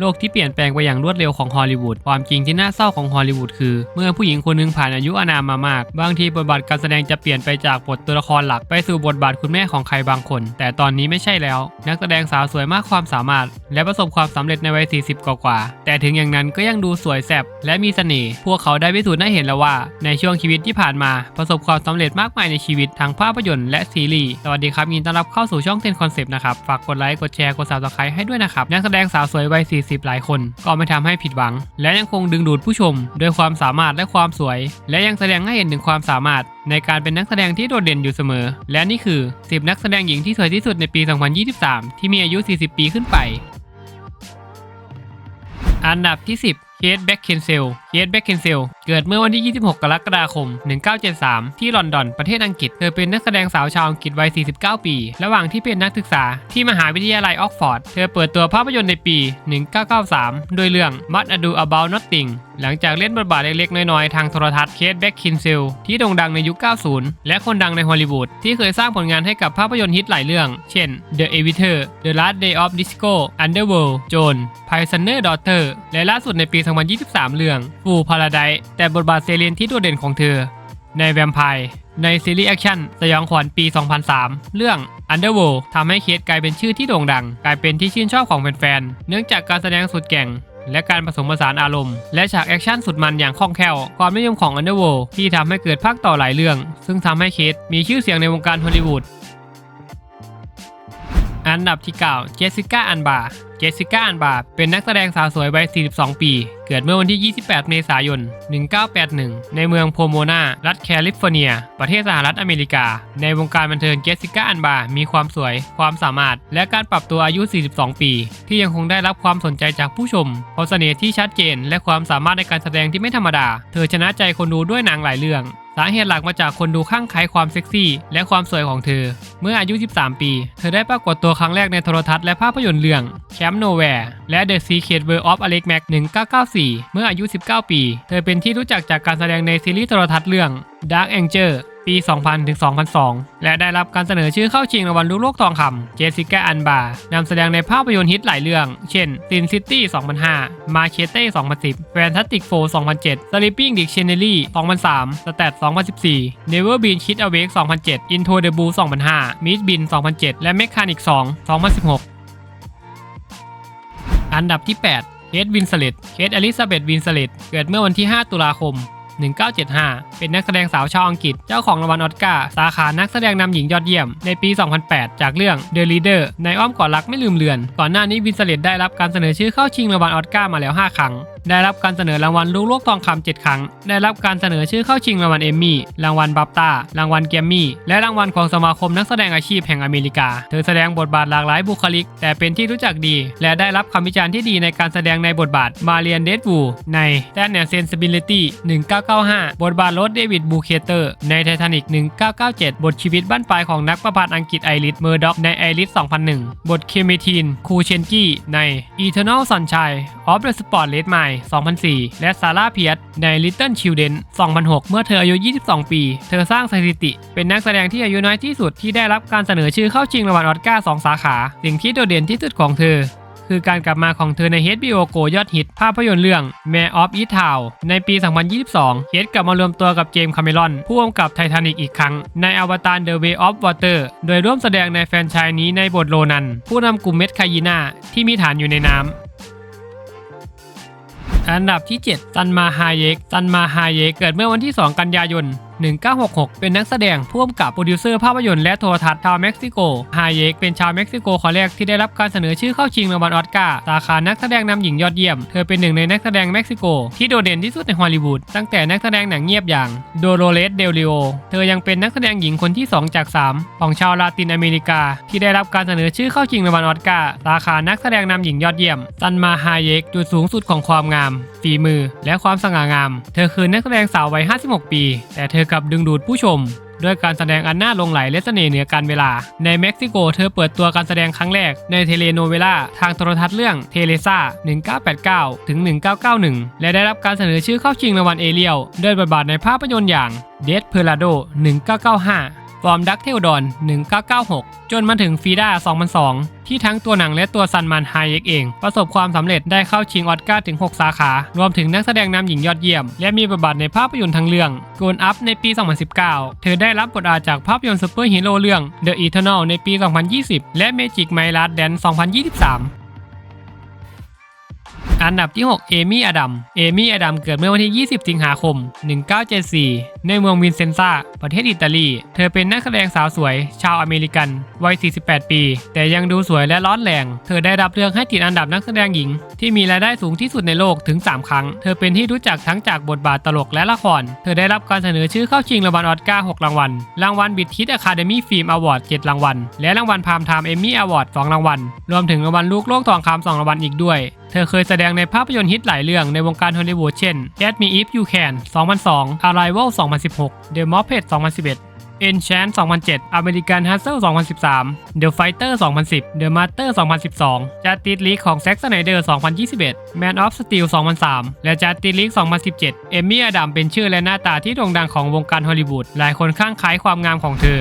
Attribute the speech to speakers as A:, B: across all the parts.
A: โลกที่เปลี่ยนแปลงไปอย่างรวดเร็วของฮอลลีวูด ความจริงที่น่าเศร้าของฮอลลีวูดคือ เมื่อผู้หญิงคนหนึงผ่านอายุอานามมามาก บางทีบทบาทการแสดงจะเปลี่ยนไปจากบทตัวละครหลักไปสู่บทบาทคุณแม่ของใครบางคน แต่ตอนนี้ไม่ใช่แล้ว นักแสดงสาวสวยมากความสามารถ และประสบความสำเร็จในวัย 40 กว่าๆแต่ถึงอย่างนั้นก็ยังดูสวยแซ่บและมีเสน่ห์พวกเขาได้พิสูจน์ให้เห็นแล้วว่า ในช่วงชีวิตที่ผ่านมา ประสบความสำเร็จมากมายในชีวิตทั้งภาพยนตร์และซีรีส์สวัสดีครับยินดีต้อนรับเข้าสู่ช่องเทนคอนเซปต์นะครับฝากกดไลค์กดแชร์กด subscribe ให้ด้วยนะครับนักแสดงสาวสวยวัย40หลายคน ก็ไม่ทำให้ผิดหวัง และยังคงดึงดูดผู้ชมด้วยความสามารถและความสวย และยังแสดงให้เห็นถึงความสามารถ ในการเป็นนักแสดงที่โดดเด่นอยู่เสมอ และนี่คือ 10 นักแสดงหญิงที่สวยที่สุดในปี 2023 ที่มีอายุ 40 ปีขึ้นไป อันดับที่ 10เคทแบ็กเคนเซลเคทแบ็กเคนเซล เกิดเมื่อวันที่ 26 กรกฎาคม 1973 ที่ลอนดอน ประเทศอังกฤษ เธอเป็นนักแสดงสาวชาวอังกฤษวัย 49 ปี ระหว่างที่เป็นนักศึกษาที่มหาวิทยาลัยออกฟอร์ด เธอเปิดตัวภาพยนตร์ในปี 1993 โดยเรื่อง Must Ado About Nothing หลังจากเล่นบทบาทเล็กๆ น้อยๆ ทางโทรทัศน์เคทแบ็กคินเซลที่โด่งดังในยุค 90 และคนดังในฮอลลีวูดที่เคยสร้างผลงานให้กับภาพยนตร์ฮิตหลายเรื่อง เช่น The Aviator The Last Day of Disco Underworld Joan Prisoner Daughter และล่าสุดในปี 2023 เรื่อง Full Paradise แต่บทบาทเซเลียนที่โดดเด่นของเธอ ในแวมไพร์ในซีรีส์แอคชั่นสยองขวัญปี 2003 เรื่อง Underworld ทำให้เคสกลายเป็นชื่อที่โด่งดัง กลายเป็นที่ชื่นชอบของแฟนๆ เนื่องจากการแสดงสุดแก่ง และการผสมผสานอารมณ์ และฉากแอคชั่นสุดมันอย่างคล่องแคล่ว ความนิยมของ Underworld ที่ทำให้เกิดภาคต่อหลายเรื่อง ซึ่งทำให้เคสมีชื่อเสียงในวงการฮอลลีวูด อันดับที่ 9 เจสสิก้า อันบา เจสสิก้า อันบา เป็นนักแสดงสาวสวยวัย 42 ปี เกิดเมื่อวันที่ 28 เมษายน 1981 ในเมืองโพโมนา รัฐแคลิฟอร์เนีย ประเทศสหรัฐอเมริกา ในวงการบันเทิงเจสสิก้า อันบา มีความสวย ความสามารถ และการปรับตัวอายุ 42 ปี ที่ยังคงได้รับความสนใจจากผู้ชม เพราะเสน่ห์ที่ชัดเจน และความสามารถในการแสดงที่ไม่ธรรมดา เธอชนะใจคนดูด้วยหนังหลายเรื่อง สาเหตุหลักมาจากคนดูข้างใคความเซ็กซี่ และความสวยของเธอ เมื่ออายุ 13 ปี เธอได้ปรากฏตัวครั้งแรกในโทรทัศน์และภาพยนตร์เรื่องแคมป์โนแวร์และ The Secret World of Alex Mack 1994 เมื่ออายุ 19 ปี เธอเป็นที่รู้จักจากการแสดงในซีรีส์โทรทัศน์เรื่อง Dark Angel ปี 2000 ถึง 2002 และได้รับการเสนอชื่อเข้าชิงรางวัลลูกโลกทองคำเจสิก้าอันบานำแสดงในภาพยนตร์ฮิตหลายเรื่อง เช่น Sin City 2005 Machete 2010 Fantastic Four 2007 Sleeping Dictionary 2003 Stat 2014 Never Been Kid Awake 2007 Into the Blue 2005 Miss Bin 2007 และ Mechanic 2 2016 อันดับที่ 8 เคทวินสเลตเคทอลิซาเบธวินสเลตเกิดเมื่อวันที่ 5 ตุลาคม 1975 เป็นนักแสดงสาวชาวอังกฤษ เจ้าของรางวัลออสการ์สาขานักแสดงนำหญิงยอดเยี่ยม ในปี 2008 จากเรื่อง The Leader ในอ้อมกอดรักไม่ลืมเลือน ก่อนหน้านี้วินเซเลตได้รับการเสนอชื่อเข้าชิงรางวัลออสการ์มาแล้ว 5 ครั้งได้รับการเสนอรางวัลลูกโลกทองคำ7ครั้ง ได้รับการเสนอชื่อเข้าชิงรางวัลเอมมี่ รางวัลบัฟตารางวัลแกมมี่ และรางวัลของสมาคมนักแสดงอาชีพแห่งอเมริกา เธอแสดงบทบาทหลากหลายบุคลิก แต่เป็นที่รู้จักดี และได้รับคำวิจารณ์ที่ดีในการแสดงในบทบาทมาเรียนเดดวูใน t h a t n e Sensibility 1995 บทบาทรถเดวิดบูเคเตอร์ ในไททานิก1997 บทชีวิตบ้านปลายของนักประพันธ์อังกฤษไอริสเมอร์ด็อกในไอริส2001 บทเคเมทีนคูเชนกี้ใน Eternal Sunshine of the Spotless Mind 2004 และซาร่าเพียสใน Little Children 2006 เมื่อเธออายุ 22 ปี เธอสร้างสถิติ เป็นนักแสดงที่อายุน้อยที่สุดที่ได้รับการเสนอชื่อเข้าชิงรางวัลออสการ์2สาขา สิ่งที่โดดเด่นที่สุดของเธอคือการกลับมาของเธอใน HBO Go ยอดฮิต ภาพยนตร์เรื่อง Mare of e t o w n ในปี 2022เคทกลับมารวมตัวกับเจมส์คาเมรอนผู้กำกับไททานิกอีกครั้ง ในอวตาร The Way of Water โดยร่วมแสดงในแฟนชส์นี้ในบทโรนัน ผู้นำกลุ่มเม็ดคายีนาที่มีฐานอยู่ในน้ำ อันดับที่7ซันมาฮาเยกซันมาฮาเยก เกิดเมื่อวันที่ 2 กันยายน 1966 เป็นนักแสดงผู้กำกับโปรดิวเซอร์ภาพยนตร์และโทรทัศน์ชาวเม็กซิโกฮาเยกเป็นชาวเม็กซิโกคนแรกที่ได้รับการเสนอชื่อเข้าชิงรางวัลออสการ์สาขานักแสดงนำหญิงยอดเยี่ยม เธอเป็นหนึ่งในนักแสดงเม็กซิโก ที่โดดเด่นที่สุดในฮอลลีวูดตั้งแต่นักแสดงหนังเงียบอย่างโดโรเลสเดลิโอเธอยังเป็นนักแสดงหญิงคนที่ 2 จาก 3 ของชาวลาตินอเมริกา ที่ได้รับการเสนอชื่อเข้าชิงรางวัลออสการ์สาขานักแสดงนำหญิงยอดเยี่ยมซันมาฮาเยกจุดสูงสุดของความงามฝีมือ และความสง่างาม เธอคือนักแสดงสาววัย 56 ปี แต่เธอกับดึงดูดผู้ชม ด้วยการแสดงอันน่าลงไหลและเสน่ห์เหนือการเวลา ในเม็กซิโกเธอเปิดตัวการแสดงครั้งแรกในเทเลโนเวลาทางโทรทัศน์เรื่องเทเลซ่า 1989 ถึง 1991 และได้รับการเสนอชื่อเข้าชิงรางวัลเอเรียลด้วยบทบาทในภาพยนตร์อย่างเดสเพ r ราโด 1995 ฟอร์มดักเทลดอน 1996 จนมาถึงฟีดา2002 ที่ทั้งตัวหนังและตัวซันมันไฮเอ็กเอง ประสบความสำเร็จได้เข้าชิงออสการ์ถึง 6 สาขา รวมถึงนักแสดงนำหญิงยอดเยี่ยม และมีบทบาทในภาพยนตร์ทั้งเรื่อง g ก o อัพในปี 2019 เธอได้รับบทอาจากภาพยนตร์ซูเปอร์ฮีโร่เรื่อง The Eternal ในปี 2020 และ Magic My Last Dance 2023 อันดับที่ 6 เอมี่อดัม เอมี่อดัมเกิดเมื่อวันที่ 20 สิงหาคม 1974 ในเมืองวินเซนซา ประเทศอิตาลี เธอเป็นนักแสดงสาวสวย ชาวอเมริกัน วัย 48 ปี แต่ยังดูสวยและร้อนแรง เธอได้รับเลือกให้ติดอันดับนักแสดงหญิง ที่มีรายได้สูงที่สุดในโลกถึง 3 ครั้ง เธอเป็นที่รู้จักทั้งจากบทบาทตลกและละคร เธอได้รับการเสนอชื่อเข้าชิงรางวัลออสการ์ 6 รางวัล รางวัลบิดคิดอะคาเดมี่ฟิล์มอวอร์ด 7 รางวัล และรางวัลพามไทม์เอมี่อวอร์ด 2 รางวัล รวมถึงรางวัลลูกโลกทองคำ2รางวัลอีกด้วย เธอเคยแสดงในภาพยนตร์ฮิตหลายเรื่องในวงการฮอลลีวูดเช่น Catch Me If You Can 2002 Arrival 2016 The Muppet 2011 Enchant 2007 American Hustle 2013 The Fighter 2010 The Master 2012 Justice League ของ Zack Snyder 2021 Man of Steel 2003 และ Justice League 2017 เอมมี่อดัมเป็นชื่อและหน้าตาที่โด่งดังของวงการฮอลลีวูดหลายคนข้างคล้ายความงามของเธอ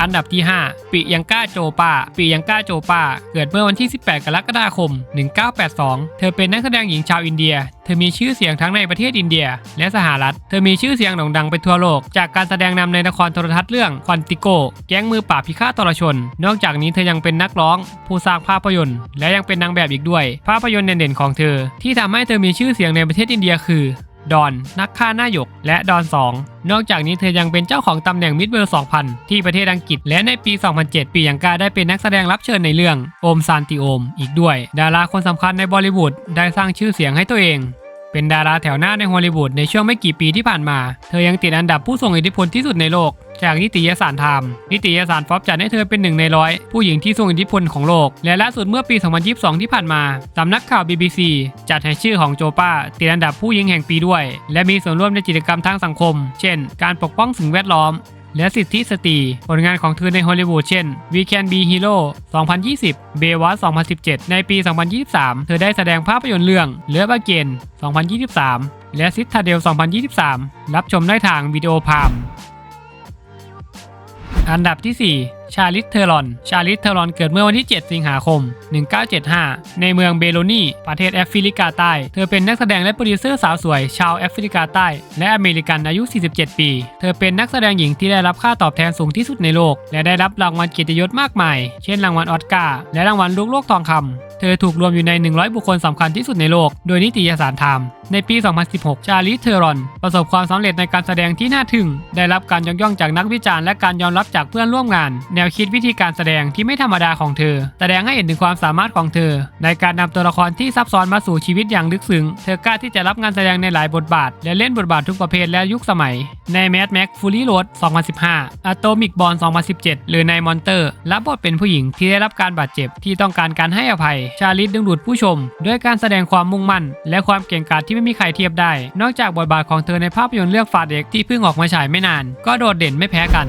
A: อันดับที่ 5 ปิยังก้าโจปาปิยังก้าโจปาเกิดเมื่อวันที่ 18 กรกฎาคม 1982 เธอเป็นนักแสดงหญิงชาวอินเดีย เธอมีชื่อเสียงทั้งในประเทศอินเดีย และสหรัฐ เธอมีชื่อเสียงโด่งดังไปทั่วโลก จากการแสดงนำในละครโทรทัศน์เรื่องควันติโก แก๊งมือปราบพิฆาตตรชน นอกจากนี้เธอยังเป็นนักร้อง ผู้สร้างภาพยนตร์ และยังเป็นนางแบบอีกด้วย ภาพยนตร์เด่นๆของเธอ ที่ทำให้เธอมีชื่อเสียงในประเทศอินเดียคือ ดอน นักฆ่าหน้าหยก และดอน 2 นอกจากนี้เธอยังเป็นเจ้าของตำแหน่งมิดเวิลด์2000 ที่ประเทศอังกฤษ และในปี 2007 ปียังกาได้เป็นนักแสดงรับเชิญในเรื่องโอมซานติโอม อีกด้วย ดาราคนสำคัญในบอลิวูดได้สร้างชื่อเสียงให้ตัวเอง เป็นดาราแถวหน้าในฮอลลีวูดในช่วงไม่กี่ปีที่ผ่านมา เธอยังติดอันดับผู้ทรงอิทธิพลที่สุดในโลก จากนิตยสารไทม์นิตยสารฟอบจัดให้เธอเป็นหนึ่งในร้อยผู้หญิงที่ทรงอิทธิพลของโลก และล่าสุดเมื่อปี 2022 ที่ผ่านมาสำนักข่าว BBC จัดให้ชื่อของโจป้าติดอันดับผู้หญิงแห่งปีด้วย และมีส่วนร่วมในกิจกรรมทางสังคม เช่น การปกป้องสิ่งแวดล้อม และสิทธิสตรี ผลงานของเธอในฮอลลีวูดเช่น We Can Be Hero 2020 b e w a t 2017 ในปี 2023 เธอได้แสดงภาพยนตร์เรื่องเลือบาเกน2023 และซิท t าเดล 2023 รับชมได้ทางวิดีโอพามอันดับที่ 4 ชาลิสเทอรอน ชาลิสเทอรอนเกิดเมื่อวันที่ 7 สิงหาคม 1975 ในเมืองเบโลนีประเทศแอฟริกาใต้ เธอเป็นนักแสดงและโปรดิวเซอร์สาวสวย ชาวแอฟริกาใต้ และอเมริกันอายุ 47 ปี เธอเป็นนักแสดงหญิงที่ได้รับค่าตอบแทนสูงที่สุดในโลก และได้รับรางวัลเกียรติยศมากมาย เช่นรางวัลออสการ์และรางวัลลูกโลกทองคำเธอถูกรวมอยู่ใน 100 บุคคลสำคัญที่สุดในโลก โดยนิตยสารไทม์ในปี 2016 ชาลีเทอรอน ประสบความสำเร็จในการแสดงที่น่าทึ่ง ได้รับการยกย่องจากนักวิจารณ์และการยอมรับจากเพื่อนร่วมงานแนนวคิดวิธีการแสดงที่ไม่ธรรมดาของเธอ แสดงให้เห็นถึงความสามารถของเธอ ในการนำตัวละครที่ซับซ้อนมาสู่ชีวิตอย่างลึกซึ้ง เธอกล้าที่จะรับงานแสดงในหลายบทบาท และเล่นบทบาททุกประเภทและยุคสมัย ใน Mad Max Fury Road 2015 Atomic Blonde 2017 หรือใน Monster รับบทเป็นผู้หญิงที่ได้รับการบาดเจ็บที่ต้องการการให้อภัย ชาลิสดึงดูดผู้ชม ด้วยการแสดงความมุ่งมั่น และความเก่งกาจที่ไม่มีใครเทียบได้ นอกจากบทบาทของเธอในภาพยนตร์เรื่องฟาเด็กที่เพิ่งออกมาฉายไม่นาน ก็โดดเด่นไม่แพ้กัน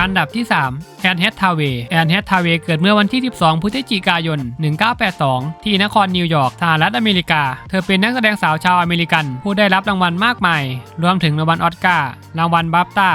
A: อันดับที่ 3 แอนเฮดทาเวแอนเฮดทาเวเกิดเมื่อวันที่ 12 พฤศจิกายน 1982 ที่นครนิวยอร์กสหรัฐอเมริกา เธอเป็นนักแสดงสาวชาวอเมริกัน ผู้ได้รับรางวัลมากมาย รวมถึงรางวัลออสการ์ รางวัลบัฟต้า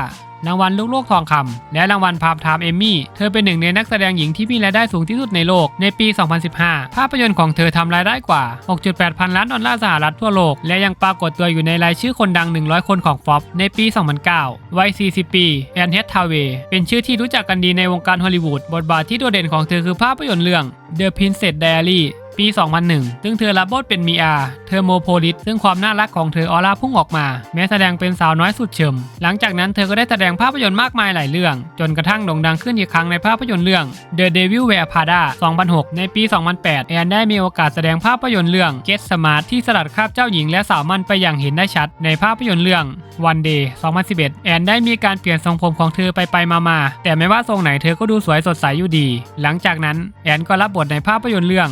A: รางวัลลูกโลกทองคำและรางวัลพามไทม์เอมมี่ เธอเป็นหนึ่งในนักแสดงหญิงที่มีรายได้สูงที่สุดในโลกในปี 2015 ภาพยนตร์ของเธอทำรายได้กว่า 6.8 พันล้านดอลลาร์สหรัฐทั่วโลก และยังปรากฏตัวอยู่ในรายชื่อคนดัง 100 คนของฟอบในปี 2009 วัย 40 ปีแอนเฮดทาเวเป็นชื่อที่รู้จักกันดีในวงการฮอลลีวูด บทบาทที่โดดเด่นของเธอคือภาพยนตร์เรื่อง The Princess Diary ปี 2001 ซึ่งเธอรับบทเป็นมีอาเทอร์โมโพลิสซึ่งความน่ารักของเธอออร่าพุ่งออกมา แม้แสดงเป็นสาวน้อยสุดเฉิมหลังจากนั้นเธอก็ได้แสดงภาพยนตร์มากมายหลายเรื่อง จนกระทั่งโด่งดังขึ้นอีกครั้งในภาพยนตร์เรื่อง The Devil Wears Prada 2006 ในปี 2008 แอนได้มีโอกาสแสดงภาพยนตร์เรื่อง Get Smart ที่สลัดคราบเจ้าหญิงและสาวมันไปอย่างเห็นได้ชัด ในภาพยนตร์เรื่อง One Day 2011 แอนได้มีการเปลี่ยนทรงผมของเธอไปไปมามาๆแต่ไม่ว่าทรงไหนเธอก็ดูสวยสดใสอยู่ดี หลังจากนั้นแอนก็รับบทในภาพยนตร์เรื่อง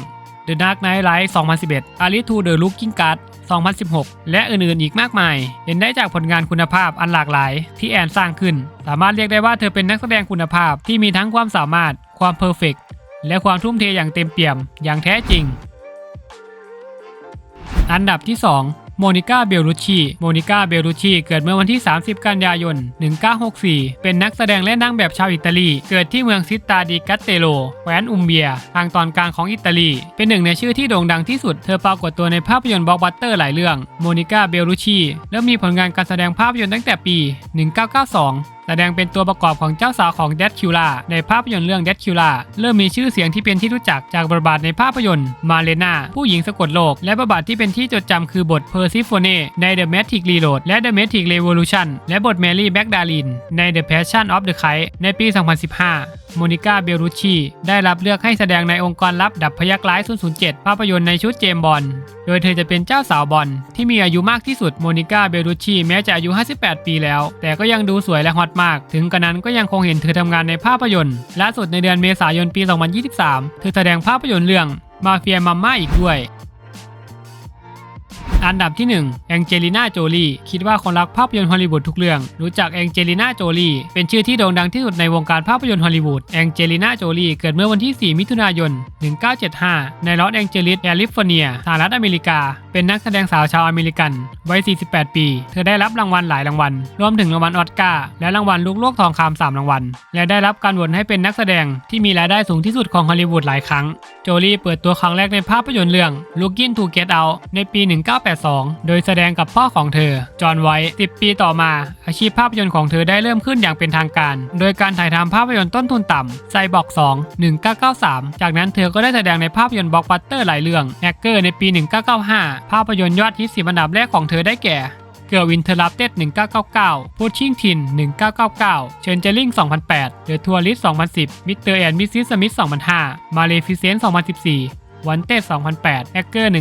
A: The Dark Knight Rise 2011 Alice to the Looking Glass 2016 และอื่นๆอีกมากมาย เห็นได้จากผลงานคุณภาพอันหลากหลาย ที่แอนสร้างขึ้น สามารถเรียกได้ว่าเธอเป็นนักแสดงคุณภาพที่มีทั้งความสามารถ ความเพอร์เฟกและความทุ่มเทอย่างเต็มเปี่ยม อย่างแท้จริง อันดับที่ 2 โมนิก้าเบลลุชีโมนิก้าเบลลุชีเกิดเมื่อวันที่ 30 กันยายน 1964 เป็นนักแสดงและนางแบบชาวอิตาลี เกิดที่เมืองซิตาดิกัตเตโลแคว้นอุมเบีย ทางตอนกลางของอิตาลี เป็นหนึ่งในชื่อที่โด่งดังที่สุด เธอปรากฏตัวในภาพยนตร์บล็อกบัสเตอร์หลายเรื่อง โมนิก้าเบลลุชีเริ่มมีผลงานการแสดงภาพยนตร์ตั้งแต่ปี 1992 แสดงเป็นตัวประกอบของเจ้าสาวของเดดคิวล่าในภาพยนตร์เรื่องเดดคิวล่าเริ่มมีชื่อเสียงที่เป็นที่รู้จักจากบทบาทในภาพยนตร์มาเลนาผู้หญิงสะกดโลก และบทบาทที่เป็นที่จดจำคือบทเพอร์ซิโฟเนใน The Matrix Reload และ The Matrix Revolution และบทแมรี่แบ็กดาลินใน The Passion of the Christ ในปี 2015 โมนิก้า เบลรุชีได้รับเลือกให้แสดงในองค์กรลับดับพยักร้าย 007 ภาพยนตร์ในชุดเจมบอล โดยเธอจะเป็นเจ้าสาวบอลที่มีอายุมากที่สุด โมนิก้า เบลรุชีแม้จะอายุ 58 ปีแล้ว แต่ก็ยังดูสวยและฮอตมาก ถึงกระนั้นก็ยังคงเห็นเธอทำงานในภาพยนตร์ล่าสุดในเดือนเมษายนปี 2023 เธอแสดงภาพยนตร์เรื่องมาเฟียมัมม่าอีกด้วย อันดับที่1แองเจลิน่าโจลีคิดว่าคนรักภาพยนตร์ฮอลลีวูดทุกเรื่อง รู้จักแองเจลิน่าโจลีเป็นชื่อที่โด่งดังที่สุดในวงการภาพยนตร์ฮอลลีวูดแองเจลิน่าโจลีเกิดเมื่อวันที่ 4 มิถุนายน 1975 ในลอสแองเจลิสแคลิฟอร์เนียสหรัฐอเมริกาเป็นนักแสดงสาวชาวอเมริกันวัย 48 ปี เธอได้รับรางวัลหลายรางวัล รวมถึงรางวัลออสการ์และรางวัลลูกโลกทองคำสามรางวัล และได้รับการโหวตให้เป็นนักแสดงที่มีรายได้สูงที่สุดของฮอลลีวูดหลายครั้ง โจลี่เปิดตัวครั้งแรกในภาพยนตร์เรื่อง Looking to Get Out ในปี 1982 โดยแสดงกับพ่อของเธอ จอห์นไวท์ 10 ปีต่อมา อาชีพภาพยนตร์ของเธอได้เริ่มขึ้นอย่างเป็นทางการ โดยการถ่ายทำภาพยนตร์ต้นทุนต่ำไซบอร์ก2 1993 จากนั้นเธอก็ได้แสดงในภาพยนตร์บล็อกบัสเตอร์หลายเรื่องแฮกเกอร์ในปี 1995ภาพยนตร์ยอดฮิตสิบอันดับแรกของเธอได้แก่เกิร์วินเทอร์ลับเต็ด1999 พูชชิงทิน 1999 เชนเจอริง2008 เดอะทัวริส2010 มิสเตอร์แอนด์มิสซิสสมิธ2005 มาเลฟิเซนต์2014 วันเต็ด2008แฮกเกอร์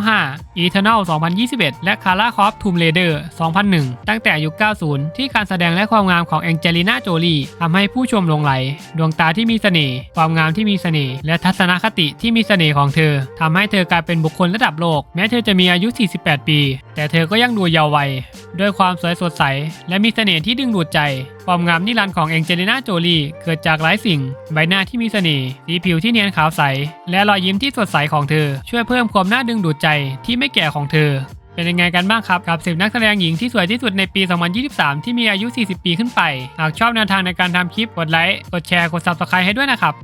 A: 1995อีเทอร์น l 2021 และคาร่าคอฟทูมเ a เดอร์2001 ตั้งแต่ยุค 90 ที่การแสดงและความงามของแองเจลิน่าโจลีทำให้ผู้ชมหลงไหล ดวงตาที่มีเสน่ห์ ความงามที่มีเสน่ห์ และทัศนคติที่มีเสน่ห์ของเธอทำให้เธอกลายเป็นบุคคลระดับโลก แม้เธอจะมีอายุ 48 ปี แต่เธอก็ยังดูเยาว์วัยด้วยความสวยสดใส และมีเสน่ห์ที่ดึงดูดใจ ความงามนิรันดร์ของเองเจลิน่าโจลีเกิดจากหลายสิ่ง ใบหน้าที่มีเสน่ห์สีผิวที่เนียนขาวใส และรอยยิ้มที่สดใสของเธอ ช่วยเพิ่มความน่าดึงดูดใจที่ไม่แก่ของเธอ เป็นยังไงกันบ้างครับ กับสิบนักแสดงหญิงที่สวยที่สุดในปี 2023 ที่มีอายุ 40 ปีขึ้นไป หากชอบแนวทางในการทำคลิปกดไลค์กดแชร์กด Subscribe ให้ด้วยนะครับ